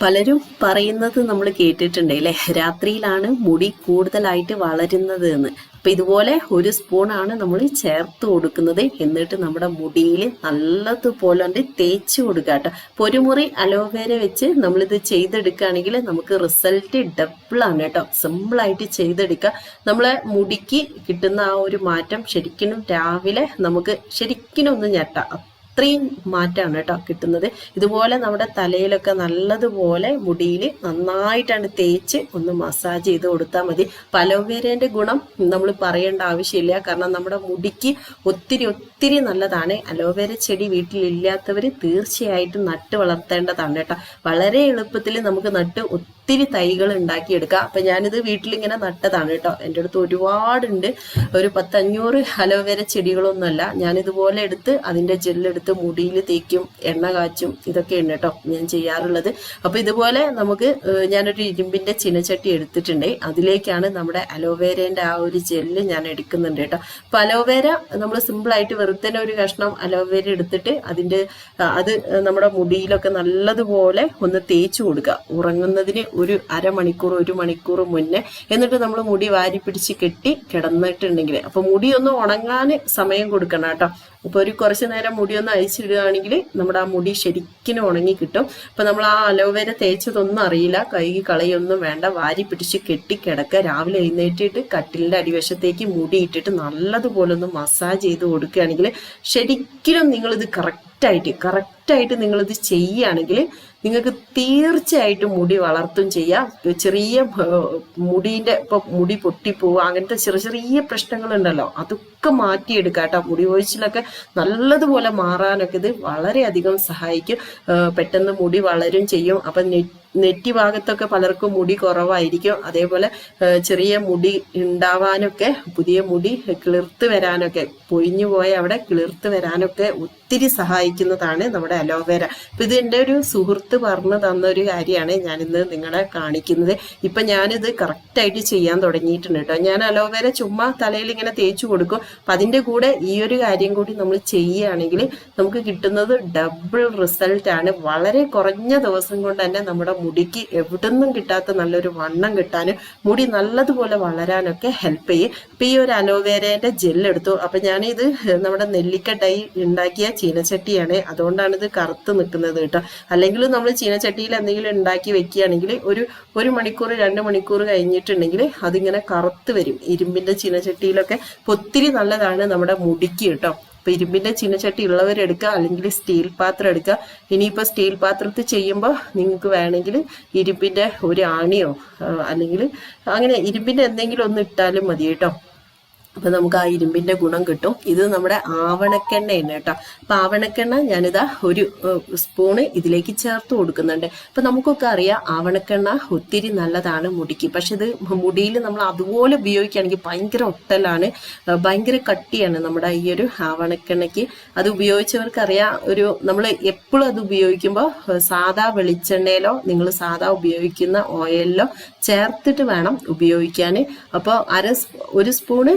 പലരും പറയുന്നത് നമ്മൾ കേട്ടിട്ടുണ്ട് അല്ലേ? രാത്രിയിലാണ് മുടി കൂടുതലായിട്ട് വളരുന്നത് എന്ന്. അപ്പൊ ഇതുപോലെ ഒരു സ്പൂണാണ് നമ്മൾ ചേർത്ത് കൊടുക്കുന്നത്. എന്നിട്ട് നമ്മുടെ മുടിയിൽ നല്ലതുപോലെ ഉണ്ട് തേച്ച് കൊടുക്കുക കേട്ടോ. പൊരുമുറി അലോവേര വെച്ച് നമ്മളിത് ചെയ്തെടുക്കുകയാണെങ്കിൽ നമുക്ക് റിസൾട്ട് ഡബിൾ ആണ് കേട്ടോ. സിമ്പിൾ ആയിട്ട് ചെയ്തെടുക്കുക. നമ്മളെ മുടിക്ക് കിട്ടുന്ന ആ ഒരു മാറ്റം ശരിക്കും രാവിലെ നമുക്ക് ശരിക്കും ഒന്ന് ഞെട്ടാം. അത്രയും മാറ്റമാണ് കേട്ടോ കിട്ടുന്നത്. ഇതുപോലെ നമ്മുടെ തലയിലൊക്കെ നല്ലതുപോലെ മുടിയിൽ നന്നായിട്ടാണ് തേച്ച് ഒന്ന് മസാജ് ചെയ്ത് കൊടുത്താൽ മതി. പലോവേരേന്റെ ഗുണം നമ്മൾ പറയേണ്ട ആവശ്യമില്ല. കാരണം നമ്മുടെ മുടിക്ക് ഒത്തിരി ഒത്തിരി നല്ലതാണ്. അലോവേര ചെടി വീട്ടിലില്ലാത്തവർ തീർച്ചയായിട്ടും നട്ട് വളർത്തേണ്ടതാണ് കേട്ടോ. വളരെ എളുപ്പത്തിൽ നമുക്ക് നട്ട് ഒത്തിരി തൈകൾ ഉണ്ടാക്കിയെടുക്കുക. അപ്പം ഞാനിത് വീട്ടിലിങ്ങനെ നട്ടതാണ് കേട്ടോ. എന്റെ അടുത്ത് ഒരുപാടുണ്ട്. ഒരു പത്തഞ്ഞൂറ് അലോവേര ചെടികളൊന്നുമല്ല. ഞാനിതുപോലെ എടുത്ത് അതിന്റെ ജെല്ലെടുത്ത് മുടിയിൽ തേക്കും എണ്ണ കാച്ചും ഇതൊക്കെയുണ്ട് കേട്ടോ ഞാൻ ചെയ്യാറുള്ളത്. അപ്പം ഇതുപോലെ നമുക്ക് ഞാനൊരു ഇരുമ്പിന്റെ ചിനച്ചട്ടി എടുത്തിട്ടുണ്ട്. അതിലേക്കാണ് നമ്മുടെ അലോവേരേന്റെ ആ ഒരു ജെല്ല് ഞാൻ എടുക്കുന്നുണ്ട് കേട്ടോ. അപ്പം അലോവേര നമ്മൾ സിമ്പിളായിട്ട് വെറുതെ ഒരു കഷ്ണം അലോവേര എടുത്തിട്ട് അതിന്റെ അത് നമ്മുടെ മുടിയിലൊക്കെ നല്ലതുപോലെ ഒന്ന് തേച്ച് കൊടുക്കുക. ഉറങ്ങുന്നതിന് ഒരു അരമണിക്കൂർ ഒരു മണിക്കൂർ മുന്നേ എന്നിട്ട് നമ്മൾ മുടി വാരി പിടിച്ച് കെട്ടി കിടന്നിട്ടുണ്ടെങ്കിൽ. അപ്പൊ മുടി ഒന്ന് ഉണങ്ങാൻ സമയം കൊടുക്കണം കേട്ടോ. അപ്പോൾ ഒരു കുറച്ച് നേരം മുടി ഒന്ന് അഴിച്ചിടുകയാണെങ്കിൽ നമ്മുടെ ആ മുടി ശരിക്കും ഉണങ്ങി കിട്ടും. അപ്പൊ നമ്മൾ ആ അലോവേര തേച്ചതൊന്നും അറിയില്ല. കൈകി കളയൊന്നും വേണ്ട. വാരി പിടിച്ച് കെട്ടി കിടക്കുക. രാവിലെ എഴുന്നേറ്റിട്ട് കട്ടിലിന്റെ അടിവശത്തേക്ക് മുടി ഇട്ടിട്ട് നല്ലതുപോലെ ഒന്ന് മസാജ് ചെയ്ത് കൊടുക്കുകയാണെങ്കിൽ ശരിക്കും നിങ്ങളിത് കറക്റ്റായിട്ട് കറക്റ്റായിട്ട് നിങ്ങളിത് ചെയ്യുകയാണെങ്കിൽ നിങ്ങൾക്ക് തീർച്ചയായിട്ടും മുടി വളർത്തും ചെയ്യാം. ചെറിയ ഏർ, മുടീന്റെ ഇപ്പൊ മുടി പൊട്ടിപ്പോവുക അങ്ങനത്തെ ചെറിയ ചെറിയ പ്രശ്നങ്ങളുണ്ടല്ലോ. അതൊക്കെ മാറ്റിയെടുക്കാം കേട്ടോ. മുടി ഒഴിച്ചിലൊക്കെ നല്ലതുപോലെ മാറാനൊക്കെ ഇത് വളരെയധികം സഹായിക്കും. പെട്ടെന്ന് മുടി വളരും ചെയ്യും. അപ്പൊ നെറ്റി ഭാഗത്തൊക്കെ പലർക്കും മുടി കുറവായിരിക്കും. അതേപോലെ ചെറിയ മുടി ഉണ്ടാവാനൊക്കെ പുതിയ മുടി കിളിർത്ത് വരാനൊക്കെ പൊഴിഞ്ഞു പോയ അവിടെ കിളിർത്ത് വരാനൊക്കെ ഒത്തിരി സഹായിക്കുന്നതാണ് നമ്മുടെ അലോവേര. അപ്പൊ ഇത് എന്റെ ഒരു സുഹൃത്ത് പറഞ്ഞു തന്ന ഒരു കാര്യമാണ് ഞാനിന്ന് നിങ്ങളെ കാണിക്കുന്നത്. ഇപ്പം ഞാനിത് കറക്റ്റായിട്ട് ചെയ്യാൻ തുടങ്ങിയിട്ടുണ്ട് കേട്ടോ. ഞാൻ അലോവേര ചുമ്മാ തലയിൽ ഇങ്ങനെ തേച്ചു കൊടുക്കും. അപ്പം അതിന്റെ കൂടെ ഈ ഒരു കാര്യം കൂടി നമ്മൾ ചെയ്യുകയാണെങ്കിൽ നമുക്ക് കിട്ടുന്നത് ഡബിൾ റിസൾട്ട് ആണ്. വളരെ കുറഞ്ഞ ദിവസം കൊണ്ട് തന്നെ നമ്മുടെ മുടിക്ക് എവിടുന്നും കിട്ടാത്ത നല്ലൊരു വണ്ണം കിട്ടാനും മുടി നല്ലതുപോലെ വളരാനൊക്കെ ഹെൽപ്പ് ചെയ്യും. അപ്പം ഈ ഒരു അലോവേരേന്റെ ജെല്ലെടുത്തു അപ്പൊ ഞാനിത് നമ്മുടെ നെല്ലിക്ക ഡൈ ഉണ്ടാക്കിയ ചീനച്ചട്ടിയാണ്. അതുകൊണ്ടാണ് ഇത് കറുത്ത് നിൽക്കുന്നത് കേട്ടോ. അല്ലെങ്കിൽ നമ്മൾ ചീനച്ചട്ടിയിൽ എന്തെങ്കിലും ഉണ്ടാക്കി വെക്കുകയാണെങ്കിൽ ഒരു ഒരു മണിക്കൂർ രണ്ട് മണിക്കൂർ കഴിഞ്ഞിട്ടുണ്ടെങ്കിൽ അതിങ്ങനെ കറുത്ത് വരും. ഇരുമ്പിന്റെ ചീനച്ചട്ടിയിലൊക്കെ ഒത്തിരി നല്ലതാണ് നമ്മുടെ മുടിക്ക് കേട്ടോ. അപ്പൊ ഇരുമ്പിന്റെ ചീനച്ചട്ടി ഉള്ളവരെടുക്കുക അല്ലെങ്കിൽ സ്റ്റീൽ പാത്രം എടുക്കുക. ഇനിയിപ്പോ സ്റ്റീൽ പാത്രത്തിൽ ചെയ്യുമ്പോൾ നിങ്ങൾക്ക് വേണമെങ്കിൽ ഇരുമ്പിന്റെ ഒരു ആണിയോ അല്ലെങ്കിൽ അങ്ങനെ ഇരുമ്പിന്റെ എന്തെങ്കിലും ഒന്ന് ഇട്ടാലും മതി കേട്ടോ. അപ്പൊ നമുക്ക് ആ ഇരുമ്പിന്റെ ഗുണം കിട്ടും. ഇത് നമ്മുടെ ആവണക്കെണ്ണയാണ് കേട്ടോ. അപ്പൊ ആവണക്കെണ്ണ ഞാനിതാ ഒരു സ്പൂണ് ഇതിലേക്ക് ചേർത്ത് കൊടുക്കുന്നുണ്ട്. അപ്പൊ നമുക്കൊക്കെ അറിയാം ആവണക്കെണ്ണ ഒത്തിരി നല്ലതാണ് മുടിക്ക്. പക്ഷെ ഇത് മുടിയിൽ നമ്മൾ അതുപോലെ ഉപയോഗിക്കുകയാണെങ്കിൽ ഭയങ്കര ഒട്ടലാണ് ഭയങ്കര കട്ടിയാണ് നമ്മുടെ ഈ ഒരു ആവണക്കെണ്ണയ്ക്ക്. അത് ഉപയോഗിച്ചവർക്കറിയാം ഒരു നമ്മൾ എപ്പോഴും അത് ഉപയോഗിക്കുമ്പോൾ സാധാ വെളിച്ചെണ്ണയിലോ നിങ്ങൾ സാധാ ഉപയോഗിക്കുന്ന ഓയിലിലോ ചേർത്തിട്ട് വേണം ഉപയോഗിക്കാൻ. അപ്പോൾ അര ഒരു സ്പൂണ്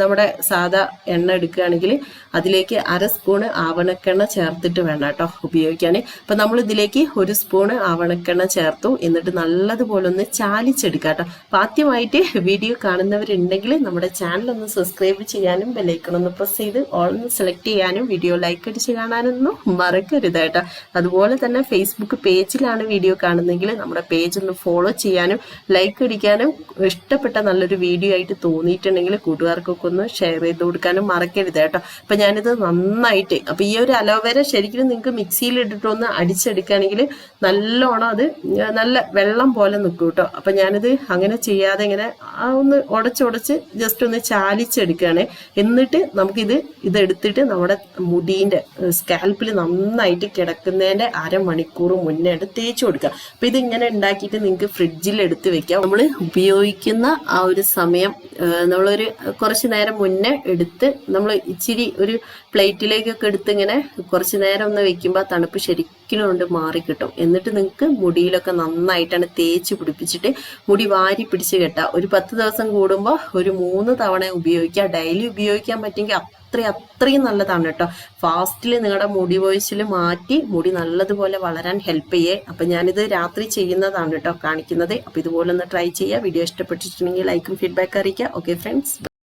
നമ്മുടെ സാധാ എണ്ണ എടുക്കുകയാണെങ്കിൽ അതിലേക്ക് അര സ്പൂണ് ആവണക്കെണ്ണ ചേർത്തിട്ട് വേണം കേട്ടോ ഉപയോഗിക്കാൻ. അപ്പം നമ്മൾ ഇതിലേക്ക് ഒരു സ്പൂണ് ആവണക്കെണ്ണ ചേർത്തു. എന്നിട്ട് നല്ലതുപോലെ ഒന്ന് ചാലിച്ചെടുക്കുക കേട്ടോ. അപ്പം ആദ്യമായിട്ട് വീഡിയോ കാണുന്നവരുണ്ടെങ്കിൽ നമ്മുടെ ചാനൽ ഒന്ന് സബ്സ്ക്രൈബ് ചെയ്യാനും ബെല്ലൈക്കൺ ഒന്ന് പ്രസ് ചെയ്ത് ഓൾ ഒന്ന് സെലക്ട് ചെയ്യാനും വീഡിയോ ലൈക്ക് അടിച്ച് കാണാനൊന്നും മറക്കരുത് കേട്ടോ. അതുപോലെ തന്നെ ഫേസ്ബുക്ക് പേജിലാണ് വീഡിയോ കാണുന്നതെങ്കിൽ നമ്മുടെ പേജ് ഒന്ന് ഫോളോ ചെയ്യാനും ലൈക്ക് അടിക്കാനും ഇഷ്ടപ്പെട്ട നല്ലൊരു വീഡിയോ ആയിട്ട് തോന്നിയിട്ടുണ്ടെങ്കിൽ കൂട്ടുകാർക്കൊക്കെ ഒന്ന് ഷെയർ ചെയ്ത് കൊടുക്കാനും മറക്കരുത് കേട്ടോ. അപ്പൊ ഞാനിത് നന്നായിട്ട് അപ്പൊ ഈ ഒരു അലോവേര ശരിക്കും നിങ്ങൾക്ക് മിക്സിയിൽ ഇട്ടിട്ടൊന്ന് അടിച്ചെടുക്കുകയാണെങ്കിൽ നല്ലോണം അത് നല്ല വെള്ളം പോലെ നിൽക്കും കേട്ടോ. അപ്പൊ ഞാനിത് അങ്ങനെ ചെയ്യാതെ ഇങ്ങനെ ഒന്ന് ഉടച്ചുടച്ച് ജസ്റ്റ് ഒന്ന് ചാലിച്ചെടുക്കുകയാണ്. എന്നിട്ട് നമുക്കിത് ഇതെടുത്തിട്ട് നമ്മുടെ മുടീന്റെ സ്കാൽപ്പിൽ നന്നായിട്ട് കിടക്കുന്നതിന്റെ അരമണിക്കൂർ മുന്നേ തേച്ച് കൊടുക്കുക. അപ്പൊ ഇതിങ്ങനെ ഉണ്ടാക്കിയിട്ട് നിങ്ങൾക്ക് ഫ്രിഡ്ജിൽ എടുത്ത് വെക്കാം. നമ്മൾ ഉപയോഗിക്കുന്ന ആ ഒരു സമയം നമ്മളൊരു കുറച്ച് നേരം മുന്നേ എടുത്ത് നമ്മൾ ഇച്ചിരി ഒരു പ്ലേറ്റിലേക്കൊക്കെ എടുത്ത് ഇങ്ങനെ കുറച്ച് നേരം ഒന്ന് വെക്കുമ്പോൾ തണുപ്പ് ശരിക്കും കൊണ്ട് മാറി കിട്ടും എന്നിട്ട് നിങ്ങൾക്ക് മുടിയിലൊക്കെ നന്നായിട്ടാണ് തേച്ച് പിടിപ്പിച്ചിട്ട് മുടി വാരി പിടിച്ച് കെട്ടുക. ഒരു പത്ത് ദിവസം കൂടുമ്പോൾ ഒരു മൂന്ന് തവണ ഉപയോഗിക്കുക. ഡെയിലി ഉപയോഗിക്കാൻ പറ്റുമെങ്കിൽ അത്രയും അത്രയും നല്ലതാണ് കേട്ടോ. ഫാസ്റ്റിൽ നിങ്ങളുടെ മുടി വോയിസിൽ മാറ്റി മുടി നല്ലതുപോലെ വളരാൻ ഹെൽപ്പ് ചെയ്യേ. അപ്പം ഞാനിത് രാത്രി ചെയ്യുന്നതാണ് കേട്ടോ കാണിക്കുന്നത്. അപ്പം ഇതുപോലെ ഒന്ന് ട്രൈ ചെയ്യുക. വീഡിയോ ഇഷ്ടപ്പെട്ടിട്ടുണ്ടെങ്കിൽ ലൈക്കും ഫീഡ്ബാക്ക് അറിയിക്കുക. Okay friends